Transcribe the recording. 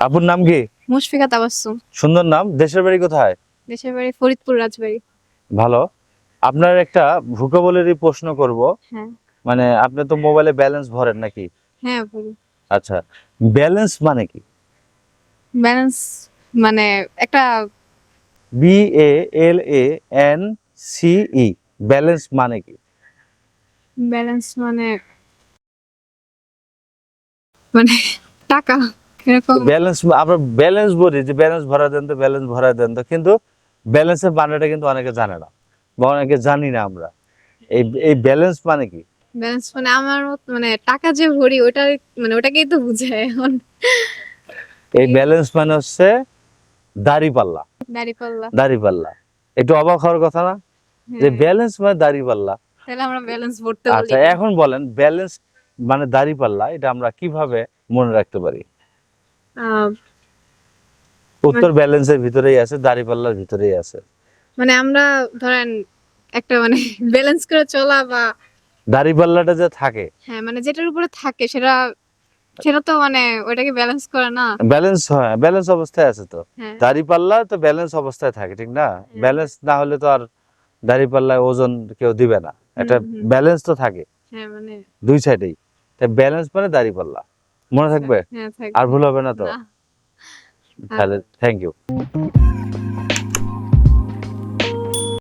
আপুর নাম কি? মুশফিকা তাবাসসুম। সুন্দর নাম। দেশের বাড়ি কোথায়? দেশের বাড়ি ফরিদপুর রাজবাড়ি। ভালো। আপনার একটা ভূকবলেরই প্রশ্ন করব। হ্যাঁ। মানে আপনি তো মোবাইলে ব্যালেন্স ভরেন নাকি? হ্যাঁ বলি আচ্ছা। ব্যালেন্স মানে কি? ব্যালেন্স মানে একটা B A L A N C E balance মানে কি? ব্যালেন্স মানে মানে টাকা। ব্যালেন্স আমরা ব্যালেন্স বলি যে ব্যালেন্স ভরা দেন তো ব্যালেন্স ভরা দেন তো কিন্তু ব্যালেন্সের মানেটা কিন্তু অনেকে জানে না বা অনেকে জানি না আমরা। এই এই ব্যালেন্স মানে কি? ব্যালেন্স মানে আমার মানে টাকা যে ভরি ওটা মানে ওটাকেই তো বুঝায় এখন। এই ব্যালেন্স মানে হচ্ছে দাড়ি পাল্লা। দাড়ি পাল্লা। দাড়ি পাল্লা। একটু অবাক হওয়ার কথা না? যে হ্যাঁ, ব্যালেন্স মানে দাড়ি পাল্লা। তাহলে আমরা ব্যালেন্স আচ্ছা এখন বলেন ব্যালেন্স মানে দাড়ি পাল্লা এটা আমরা কীভাবে মনে রাখতে পারি? উত্তর ব্যালেন্সের ভিতরেই আছে দাড়িপাল্লার ভিতরেই আছে। মানে আমরা ধরেন একটা মানে ব্যালেন্স করে চলা বা দাড়ি পাল্লাটা যে থাকে। হ্যাঁ মানে যেটার উপরে থাকে সেটা সেটা তো মানে ওইটাকে ব্যালেন্স করে না। ব্যালেন্স হয় ব্যালেন্স অবস্থায় আছে তো। দাড়িপাল্লা তো ব্যালেন্স অবস্থায় থাকে ঠিক না? ব্যালেন্স না হলে তো আর দাড়ি পাল্লায় ওজন কেউ দিবে না। একটা। ব্যালেন্স তো থাকে। হ্যাঁ মানে দুই সাইডেই তাই ব্যালেন্স মানে দাড়ি পাল্লা মনে থাকবে? হ্যাঁ আর ভুল হবে না তো? তাহলে থ্যাংক ইউ